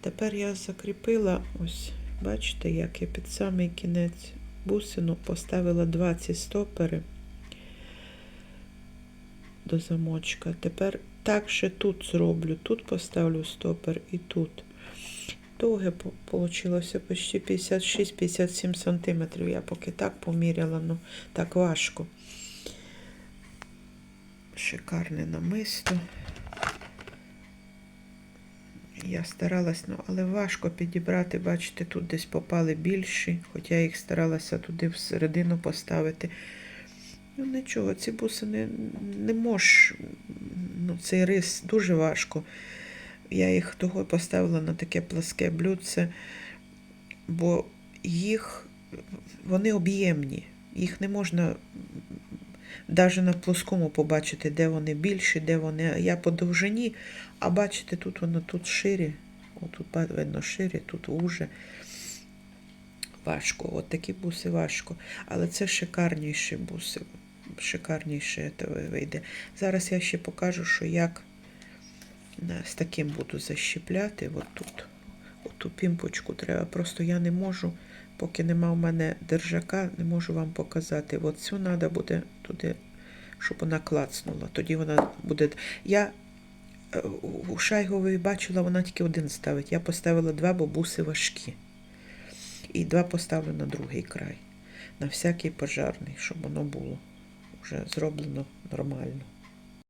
Тепер я закріпила, ось, бачите, як я під самий кінець бусину поставила два ці стопери до замочка. Тепер так ще тут зроблю. Тут поставлю стопер і тут. Довге вийшло почти 56-57 сантиметрів. Я поки так поміряла, ну так важко. Шикарне намисто. Я старалась, ну, але важко підібрати, бачите, тут десь попали більші, хоча я їх старалася туди всередину поставити. Ну нічого, ці бусини не можеш, ну, цей рис дуже важко. Я їх того поставила на таке пласке блюдце, бо їх, вони об'ємні, їх не можна навіть на плоскому побачити, де вони більші, де вони. Я по довжині, а бачите, тут воно тут ширі, отут видно ширі, тут уже. Важко, от такі буси важко. Але це шикарніші буси. Шикарніше це вийде. Зараз я ще покажу, що як е, з таким буду защіпляти. От. Оту пімпочку треба. Просто я не можу, поки нема у мене держака, не можу вам показати. От цю треба буде туди, щоб вона клацнула. Тоді вона буде. Я е, у Шайгової бачила, вона тільки один ставить. Я поставила два бабуси важкі. І два поставлю на другий край. На всякий пожарний, щоб воно було вже зроблено нормально.